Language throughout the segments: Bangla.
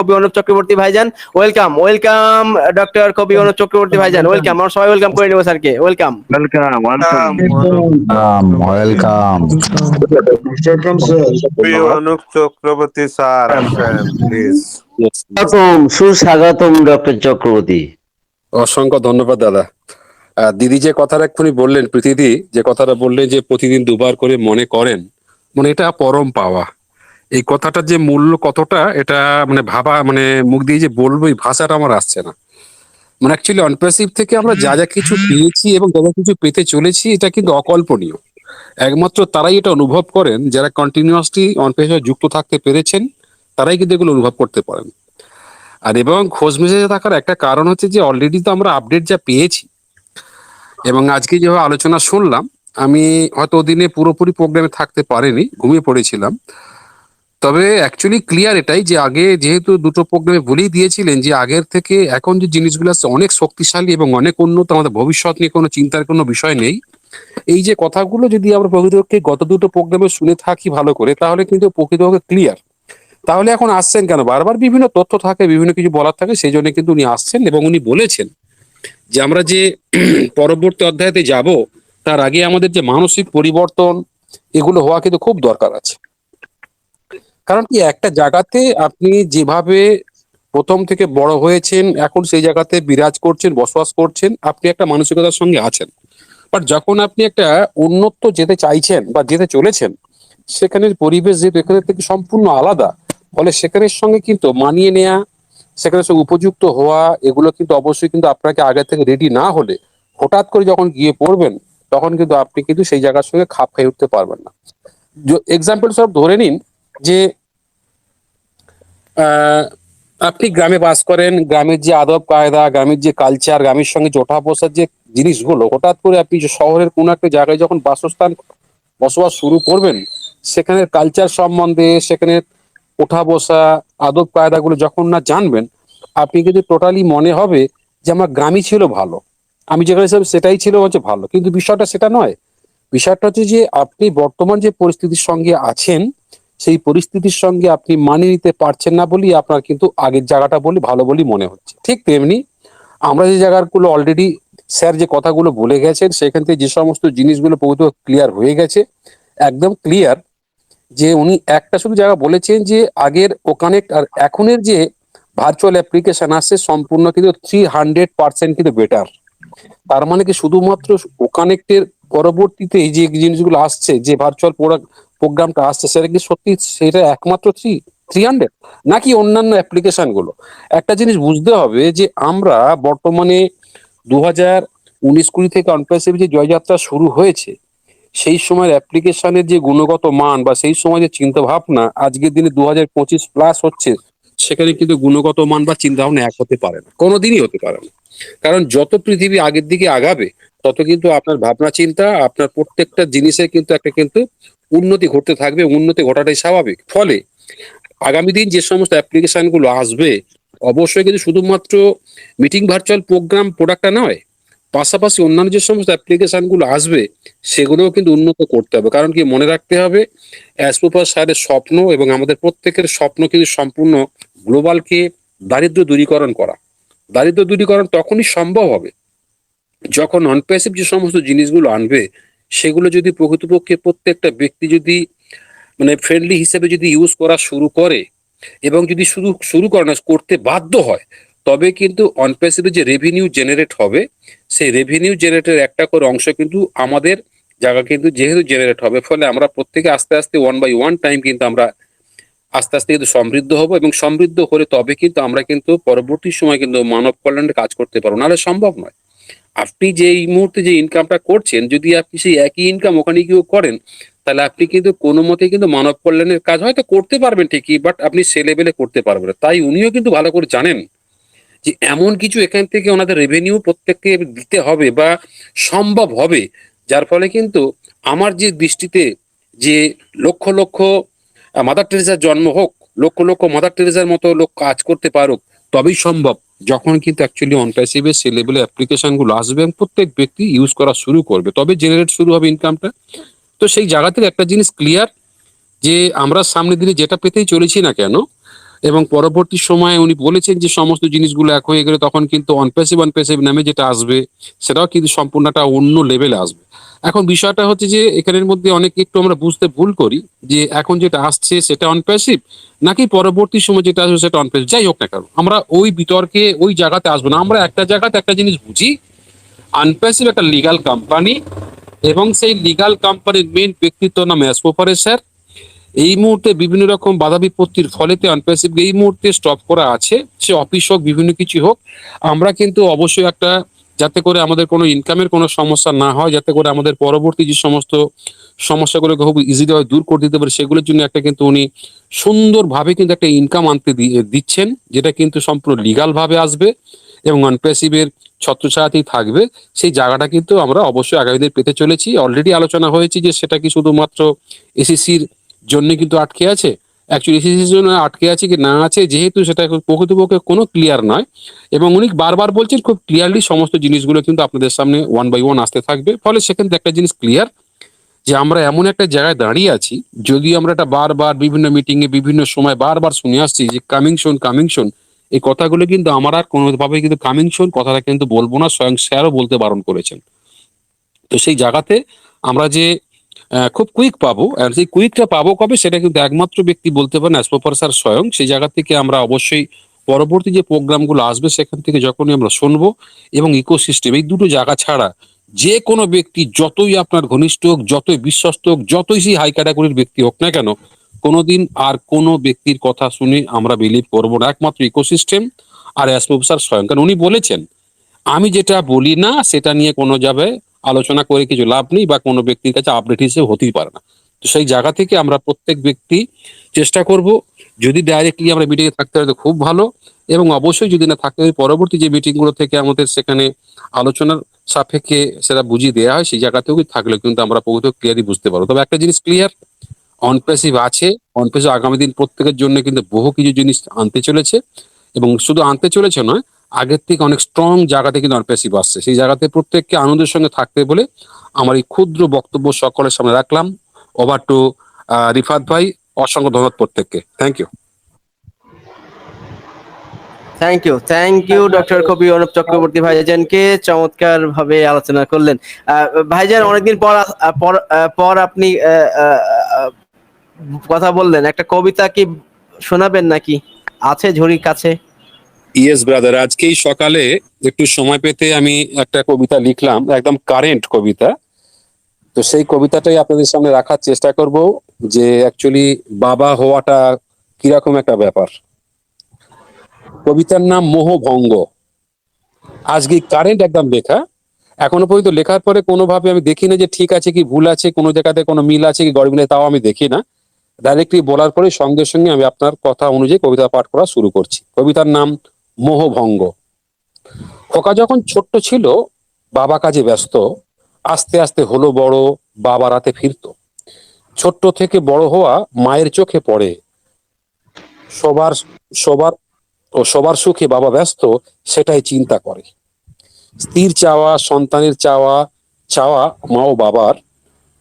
কবি অনুপ চক্রবর্তী ভাইজান। ওয়েলকাম ওয়েলকাম ডক্টর কবি অনুপ চক্রবর্তী ভাইজান। ওয়েলকাম আমরা সবাই ওয়েলকাম করে নেব স্যারকে। Welcome welcome welcome welcome Anup Chakraborty sir please স্বাগতম সুস্বাগতম ডক্টর চক্রবর্তী অসংখ্য ধন্যবাদ দাদা। দিদি যে কথাটা এক্ষুনি বললেন প্রীতিদি যে কথাটা বললেন যে প্রতিদিন দুবার করে মনে করেন মানে এটা পরম পাওয়া। এই কথাটার যে মূল্য কতটা এটা মানে ভাবা মানে মুখ দিয়ে যে বলব এই ভাষাটা আমার আসছে না। মানে অ্যাকচুয়ালি অনপ্রেসিভ থেকে আমরা যা যা কিছু পেয়েছি এবং যা যা কিছু পেতে চলেছি এটা কিন্তু অকল্পনীয়। একমাত্র তারাই এটা অনুভব করেন যারা কন্টিনিউয়াসলি অনপ্রেসিভ যুক্ত থাকতে পেরেছেন তারাই কিন্তু এগুলো অনুভব করতে পারেন। আর এবং খোঁজ মেজাজে থাকার একটা কারণ হচ্ছে যে অলরেডি তো আমরা আপডেট যা পেয়েছি। এবং আজকে যেভাবে আলোচনা শুনলাম আমি হয়তো ওদিনে পুরোপুরি প্রোগ্রামে থাকতে পারিনি ঘুমিয়ে পড়েছিলাম। তবে অ্যাকচুয়ালি ক্লিয়ার এটাই যে আগে যেহেতু দুটো প্রোগ্রামে বলেই দিয়েছিলেন যে আগের থেকে এখন যে জিনিসগুলো আছে অনেক শক্তিশালী এবং অনেক উন্নত, আমাদের ভবিষ্যৎ নিয়ে কোনো চিন্তার কোনো বিষয় নেই। এই যে কথাগুলো যদি আমরা প্রকৃতপক্ষে গত দুটো প্রোগ্রামে শুনে থাকি ভালো করে, তাহলে কিন্তু প্রকৃতপক্ষে ক্লিয়ার তাহলে এখন আসছেন কেন? বারবার বিভিন্ন তথ্য থাকে, বিভিন্ন কিছু বলার থাকে, সেই জন্য কিন্তু উনি আসছেন এবং উনি বলেছেন যে আমরা যে পরবর্তী অধ্যায়তে যাব, তার আগে আমাদের যে মানসিক পরিবর্তন, এগুলো হওয়া কিন্তু খুব দরকার আছে। কারণ কি, একটা জায়গাতে আপনি যেভাবে প্রথম থেকে বড় হয়েছেন, এখন সেই জায়গাতে বিরাজ করছেন, বসবাস করছেন, আপনি একটা মানসিকতার সঙ্গে আছেন। বাট যখন আপনি একটা উন্নত যেতে চাইছেন বা যেতে চলেছেন, সেখানের পরিবেশ যেহেতু এখানে থেকে সম্পূর্ণ আলাদা। ফলে সেখানের সঙ্গে কিন্তু মানিয়ে নেওয়া সেখানের সঙ্গে উপযুক্ত হওয়া, এগুলো কিন্তু অবশ্যই কিন্তু আপনাকে আগে থেকে রেডি না হলে, হঠাৎ করে যখন গিয়ে পড়বেন, তখন কিন্তু আপনি কিন্তু সেই জায়গার সঙ্গে খাপ খাইয়ে উঠতে পারবেন না। এক্সাম্পল সব ধরে নিন যে আপনি গ্রামে বাস করেন, গ্রামের যে আদব কায়দা, গ্রামের যে কালচার গ্রামের সঙ্গে জোটা বসার যে জিনিসগুলো, হঠাৎ করে আপনি শহরের কোনো একটা জায়গায় যখন বাসস্থান বসবাস শুরু করবেন, সেখানের কালচার সম্বন্ধে সেখানে ওঠা বসা, আদব কায়দাগুলো যখন না জানবেন, আপনি কিন্তু টোটালি মনে হবে যে আমার গ্রামই ছিল ভালো, আমি যেখানে ছিলাম সেটাই ছিল হচ্ছে ভালো, কিন্তু বিষয়টা সেটা নয়। বিষয়টা হচ্ছে যে আপনি বর্তমান যে পরিস্থিতির সঙ্গে আছেন সেই পরিস্থিতির সঙ্গে আপনি মানিয়ে নিতে পারছেন না বলেই আপনার কিন্তু আগের জায়গাটা বলি ভালো বলি মনে হচ্ছে। ঠিক তেমনি আমরা যে জায়গাগুলো অলরেডি স্যার যে কথাগুলো বলে গেছেন, সেখান থেকে যে সমস্ত জিনিসগুলো প্রভূত ক্লিয়ার হয়ে গেছে, একদম ক্লিয়ার যে উনি একটা শুধু জায়গা বলেছেন যে আগের ও কানেক্ট আর এখনের যে ভার্চুয়াল অ্যাপ্লিকেশন আসছে সম্পূর্ণ কিন্তু থ্রি হান্ড্রেড পার্সেন্ট কিন্তু বেটার তার মানে কি শুধুমাত্র ও কানেক্টের পরবর্তীতে এই যে জিনিসগুলো আসছে, যে ভার্চুয়াল প্রোগ্রামটা আসছে, সেটা কি সত্যি সেটা একমাত্র থ্রি থ্রি হান্ড্রেড নাকি অন্যান্য অ্যাপ্লিকেশনগুলো? একটা জিনিস বুঝতে হবে যে আমরা বর্তমানে দু হাজার উনিশ কুড়ি থেকে অনপ্রেসিভ যে জয়যাত্রা শুরু হয়েছে, সেই সময়ের অ্যাপ্লিকেশনের যে গুণগত মান বা সেই সময় যে চিন্তা ভাবনা আজকের দিনে দু হাজার পঁচিশ প্লাস হচ্ছে, সেখানে কিন্তু গুণগত মান বা চিন্তা ভাবনা এক হতে পারে না। কোনোদিনই হতে পারে না। কারণ যত পৃথিবী আগের দিকে আগাবে, তত কিন্তু আপনার ভাবনা চিন্তা আপনার প্রত্যেকটা জিনিসের কিন্তু একটা কিন্তু উন্নতি ঘটতে থাকবে, উন্নতি ঘটাটাই স্বাভাবিক। ফলে আগামী দিন যে সমস্ত অ্যাপ্লিকেশনগুলো আসবে, অবশ্যই কিন্তু শুধুমাত্র মিটিং ভার্চুয়াল প্রোগ্রাম প্রোডাক্টটা নয়, পাশাপাশি অন্যান্য যে সমস্ত অ্যাপ্লিকেশনগুলো আসবে, সেগুলোও কিন্তু উন্নত করতে হবে। কারণ কি মনে রাখতে হবে অ্যাসপোপার স্যারের স্বপ্ন এবং আমাদের প্রত্যেকের স্বপ্ন কিন্তু সম্পূর্ণ গ্লোবালকে দারিদ্র দূরীকরণ করা। দারিদ্র দূরীকরণ তখনই সম্ভব হবে, যখন অনপ্যাসিভ যে সমস্ত জিনিসগুলো আনবে সেগুলো যদি প্রকৃতপক্ষে প্রত্যেকটা ব্যক্তি যদি মানে ফ্রেন্ডলি হিসেবে যদি ইউজ করা শুরু করে এবং যদি শুরু শুরু করে না, করতে বাধ্য হয়, তবে কিন্তু অনপ্যাসিভে যে রেভিনিউ জেনারেট হবে, সেই রেভিনিউ জেনারেটের একটা করে অংশ কিন্তু আমাদের জায়গা কিন্তু যেহেতু জেনারেট হবে, ফলে আমরা প্রত্যেকে আস্তে আস্তে ওয়ান বাই ওয়ান টাইম কিন্তু আমরা আস্তে আস্তে কিন্তু সমৃদ্ধ হব এবং সমৃদ্ধ হলে তবে কিন্তু আমরা কিন্তু পরবর্তী সময় কিন্তু মানব কল্যাণের কাজ করতে পারব। নাহলে সম্ভব নয়। আপনি যে এই মুহূর্তে যে ইনকামটা করছেন, যদি আপনি সেই একই ইনকাম ওখানে গিয়েও করেন, তাহলে আপনি কিন্তু কোনো মতে কিন্তু মানব কল্যাণের কাজ হয়তো করতে পারবেন ঠিকই বাট আপনি সে লেভেলে করতে পারবেন তাই উনিও কিন্তু ভালো করে জানেন যে এমন কিছু এখান থেকে ওনাদের রেভিনিউ প্রত্যেককে দিতে হবে বা সম্ভব হবে, যার ফলে কিন্তু আমার যে দৃষ্টিতে যে লক্ষ লক্ষ মাদার টেরেসার জন্ম হোক, লক্ষ লক্ষ মাদার টেরেসার মতো লোক কাজ করতে পারুক, তবেই সম্ভব। যখন কিন্তু অ্যাকচুয়ালি অন অনপ্যাসিভে সে লেভেলে অ্যাপ্লিকেশনগুলো আসবে এবং প্রত্যেক ব্যক্তি ইউজ করা শুরু করবে, তবে জেনারেট শুরু হবে ইনকামটা তো সেই জায়গা থেকে একটা জিনিস ক্লিয়ার যে আমরা সামনে দিনে যেটা পেতেই চলেছি না কেন এবং পরবর্তী সময়ে উনি বলেছেন যে সমস্ত জিনিসগুলো এক হয়ে গেলে তখন কিন্তু অনপ্যাসিভ অনপ্যাসিভ নামে যেটা আসবে, সেটাও কিন্তু সম্পূর্ণ একটা অন্য লেভেলে আসবে। এখন বিষয়টা হচ্ছে যে এখানের মধ্যে অনেক একটু আমরা বুঝতে ভুল করি যে এখন যেটা আসছে সেটা অনপ্যাসিভ নাকি পরবর্তী সময় যেটা আসবে সেটা অনপ্যাসিভ যাই হোক না কেন, আমরা ওই বিতর্কে ওই জায়গাতে আসব না। আমরা একটা জায়গাতে একটা জিনিস বুঝি আনপ্যাসিভ একটা লিগাল কোম্পানি এবং সেই লিগাল কোম্পানির মেন ব্যক্তিত্ব নাম অ্যাসপোপারে স্যার এই মুহূর্তে বিভিন্ন রকম বাধা বিপত্তির আনপ্যাসিভ এই মুহূর্তে স্টপ করা আছে। সে অফিস হোক, বিভিন্ন কিছু হোক, আমরা কিন্তু অবশ্যই একটা যাতে করে আমাদের কোনো ইনকামের কোনো সমস্যা না হয়, যাতে করে আমাদের পরবর্তী যে সমস্ত সমস্যাগুলোকে খুব ইজিলি দূর করে দিতে পারে, সেগুলোর জন্য একটা কিন্তু উনি সুন্দরভাবে কিন্তু একটা ইনকাম আনতে দিচ্ছেন, যেটা কিন্তু সম্পূর্ণ লিগাল ভাবে আসবে এবং আনপ্যাসিভের ছত্রছায়াতেই থাকবে। সেই জায়গাটা কিন্তু আমরা অবশ্যই আগামী পেতে চলেছি। অলরেডি আলোচনা হয়েছে যে সেটা কি শুধুমাত্র এসিসির জন্য কিন্তু আটকে আছে। অ্যাকচুয়ালি জন্য আটকে আছে কি না আছে, যেহেতু সেটা প্রকৃতপক্ষে কোনো ক্লিয়ার নয় এবং উনি বারবার বলছেন খুব ক্লিয়ারলি সমস্ত জিনিসগুলো কিন্তু আপনাদের সামনে ওয়ান বাই ওয়ান আসতে থাকবে। ফলে সেখান থেকে একটা জিনিস ক্লিয়ার যে আমরা এমন একটা জায়গায় দাঁড়িয়ে আছি যদি আমরা এটা বারবার বিভিন্ন মিটিং এ বিভিন্ন সময় বারবার শুনে আসছি যে কামিং শোন কামিং শোন এই কথাগুলো কিন্তু আমার আর কোনোভাবে কিন্তু কামিং শোন কথাটা কিন্তু বলব না, স্বয়ং স্যারও বলতে বারণ করেছেন। তো সেই জায়গাতে আমরা যে খুব কুইক পাবো, আর সেই কুইকটা পাবো কবে সেটা কিন্তু একমাত্র ব্যক্তি বলতে পারেন অ্যাসপোপার স্যার স্বয়ং। সেই জায়গা থেকে আমরা অবশ্যই পরবর্তী যে প্রোগ্রামগুলো আসবে সেখান থেকে যখনই আমরা শুনব এবং ইকোসিস্টেম এই দুটো জায়গা ছাড়া যে কোনো ব্যক্তি যতই আপনার ঘনিষ্ঠ হোক, যতই বিশ্বস্ত হোক, যতই সেই হাই ক্যাটাগরির ব্যক্তি হোক না কেন, কোনোদিন আর কোনো ব্যক্তির কথা শুনে আমরা বিলিভ করব না, একমাত্র ইকোসিস্টেম আর অ্যাসপোপার স্যার স্বয়ং। কারণ উনি বলেছেন, আমি যেটা বলি না, সেটা নিয়ে কোনো যাবে আলোচনা করে কিছু লাভ নেই বা কোনো ব্যক্তির কাছে আপডেট হিসেবে হতেই পারে না। তো সেই জায়গা থেকে আমরা প্রত্যেক ব্যক্তি চেষ্টা করব, যদি ডাইরেক্টলি আমরা মিটিংয়ে থাকতে পারি খুব ভালো এবং অবশ্যই যদি না থাকতে হয় পরবর্তী যে মিটিংগুলো থেকে আমাদের সেখানে আলোচনার সাপেক্ষে সেটা বুঝিয়ে দেওয়া হয়, সেই জায়গাতেও থাকলে কিন্তু আমরা প্রকৃত ক্লিয়ারই বুঝতে পারব। তবে একটা জিনিস ক্লিয়ার অনপ্রেসিভ আছে অনপ্রেসিভ আগামী দিন প্রত্যেকের জন্য কিন্তু বহু কিছু জিনিস আনতে চলেছে এবং শুধু আনতে চলেছে নয় আগের থেকে অনেক স্ট্রং জায়গাতে কিন্তু অনপ্রেসিভ আসছে। সেই জায়গাতে প্রত্যেককে আনন্দের সঙ্গে থাকতে বলে আমার এই ক্ষুদ্র বক্তব্য সকলের সামনে রাখলাম। ওভার টু রিফাত ভাই অসংখ্য ধন্যবাদ প্রত্যেককে। Thank you thank you thank you doctor কবি অনুপ চক্রবর্তী ভাইজানকে চমৎকার ভাবে আলোচনা করলেন। ভাইজান অনেকদিন পর পর আপনি কথা বললেন। একটা কবিতা কি শোনাবেন নাকি? আছে ঝুড়ির কাছে? ইয়েস ব্রাদার আজকেই সকালে একটু সময় পেতে আমি একটা কবিতা লিখলাম, একদম কারেন্ট কবিতা। তো সেই কবিতাটাই আপনাদের সামনে রাখার চেষ্টা করব যে অ্যাকচুয়ালি বাবা হওয়াটা কীরকম একটা ব্যাপার। কবিতার নাম মোহভঙ্গ। আজকে কারেন্ট একদম লেখা। এখনও পর্যন্ত লেখার পরে কোনোভাবে আমি দেখি না যে ঠিক আছে কি ভুল আছে, কোনো জায়গাতে কোনো মিল আছে কি গড় মিলে তাও আমি দেখি না। ডাইরেক্টলি বলার পরে সঙ্গে সঙ্গে আমি আপনার কথা অনুযায়ী কবিতা পাঠ করা শুরু করছি। কবিতার নাম মোহভঙ্গ। খোকা যখন ছোট্ট ছিল, বাবা কাজে ব্যস্ত, আস্তে আস্তে হলো বড়, বাবা রাতে ফিরতো। ছোট্ট থেকে বড় হওয়া মায়ের চোখে পড়ে। সবার সবার, ও সবার সুখে বাবা ব্যস্ত, সেটাই চিন্তা করে। স্ত্রীর চাওয়া, সন্তানের চাওয়া চাওয়া মা ও বাবার,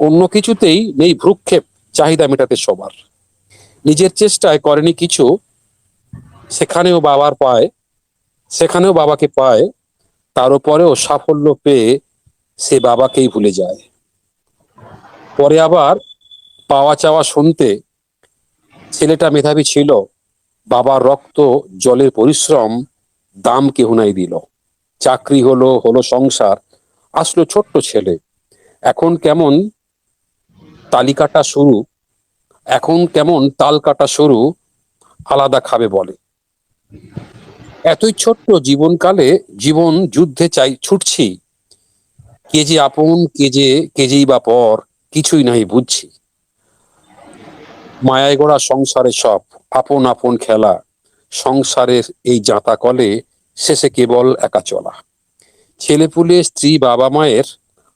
অন্য কিছুতেই নেই ভ্রুক্ষেপ, চাহিদা মেটাতে সবার। নিজের চেষ্টায় করেনি কিছু সেখানেও বাবার পায়, সেখানেও বাবাকে পায় তার উপরেও সাফল্য পেয়ে সে বাবাকেই ভুলে যায়। পরে আবার পাওয়া চাওয়া শুনতে ছেলেটা মেধাবী ছিল, বাবার রক্ত, জলের পরিশ্রম, দাম কেহ নাই দিল। চাকরি হলো হলো সংসার, আসলো ছোট্ট ছেলে। এখন কেমন তালিকাটা শুরু, এখন কেমন তাল কাটা শুরু, আলাদা খাবে বলে। এতই ছোট্ট জীবনকালে জীবন যুদ্ধে চাই, ছুটছি। কে যে আপন, কে যে, কে যেই বা পর, কিছুই নাই বুঝছি। মায়ায় গোড়া সংসারে সব, আপন আপন খেলা। সংসারের এই জাঁতা কলে শেষে কেবল একা চলা। ছেলেপুলে স্ত্রী বাবা মায়ের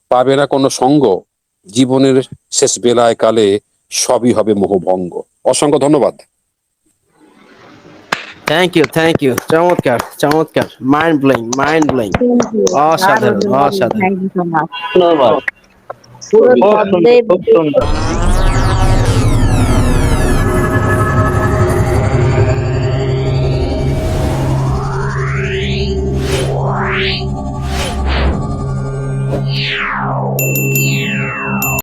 পাবে না কোনো সঙ্গ। জীবনের শেষ বেলায় কালে সবই হবে মোহভঙ্গ। অসংখ্য ধন্যবাদ। থ্যাংক ইউ থ্যাংক ইউ চমৎকার চমৎকার মাইন্ড ব্লোয়িং মাইন্ড ব্লোয়িং অসাধারণ অসাধারণ থ্যাংক ইউ সো মাচ ধন্যবাদ